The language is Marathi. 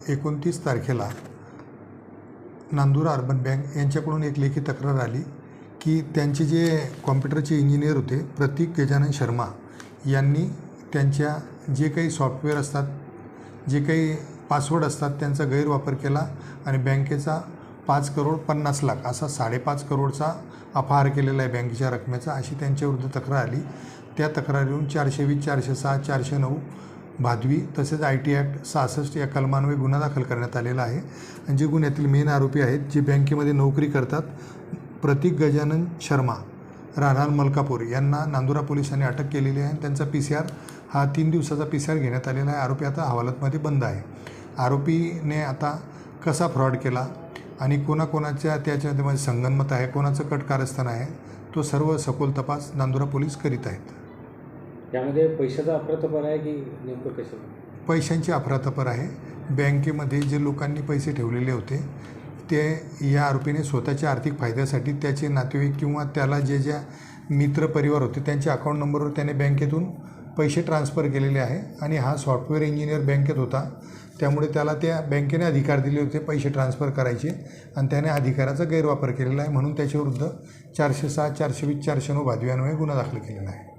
एकोणतीस तारखेला नांदुरा अर्बन बँक यांच्याकडून एक लेखी तक्रार आली की त्यांचे जे कॉम्प्युटरचे इंजिनियर होते प्रतीक गजानन शर्मा यांनी त्यांच्या जे काही सॉफ्टवेअर असतात जे काही पासवर्ड असतात त्यांचा गैरवापर केला आणि बँकेचा पाच करोड पन्नास लाख असा साडेपाच करोडचा अपहार केलेला आहे बँकेच्या रकमेचा अशी त्यांच्याविरुद्ध तक्रार आली. त्या तक्रारीवरून चारशे वीस चारशे सहा चारशे नऊ भादवी तसेच आय टी ॲक्ट सहासष्ट या कलमान्वये गुन्हा दाखल करण्यात आलेला आहे. आणि जे गुन्ह्यातील मेन आरोपी आहेत जे बँकेमध्ये नोकरी करतात प्रतीक गजानन शर्मा राहणार मलकापूर यांना नांदुरा पोलिसांनी अटक केलेली आहे आणि त्यांचा पी सी आर हा तीन दिवसाचा पी सी आर घेण्यात आलेला आहे. आरोपी आता हवालतमध्ये बंद आहे. आरोपीने आता कसा फ्रॉड केला आणि कोणाकोणाच्या त्याच्यामध्ये संगनमत आहे कोणाचं कट कारस्थान आहे तो सर्व सखोल तपास नांदुरा पोलीस करीत आहेत. त्यामध्ये पैशाचा अफरातफर आहे की नेमकं कसं पैशांची अफरातफर आहे. बँकेमध्ये जे लोकांनी पैसे ठेवलेले होते ते या आरोपीने स्वतःच्या आर्थिक फायद्यासाठी त्याचे नातेवाईक किंवा त्याला जे ज्या मित्र परिवार होते त्यांच्या अकाउंट नंबरवर त्याने बँकेतून पैसे ट्रान्सफर केलेले आहे आणि हा सॉफ्टवेअर इंजिनियर बँकेत होता. त्यामुळे त्याला त्या बँकेने अधिकार दिले होते पैसे ट्रान्सफर करायचे आणि त्याने अधिकाराचा गैरवापर केलेला आहे म्हणून त्याच्याविरुद्ध चारशे सहा चारशे वीस चारशे नऊ भादव्यान्वये गुन्हा दाखल केलेला आहे.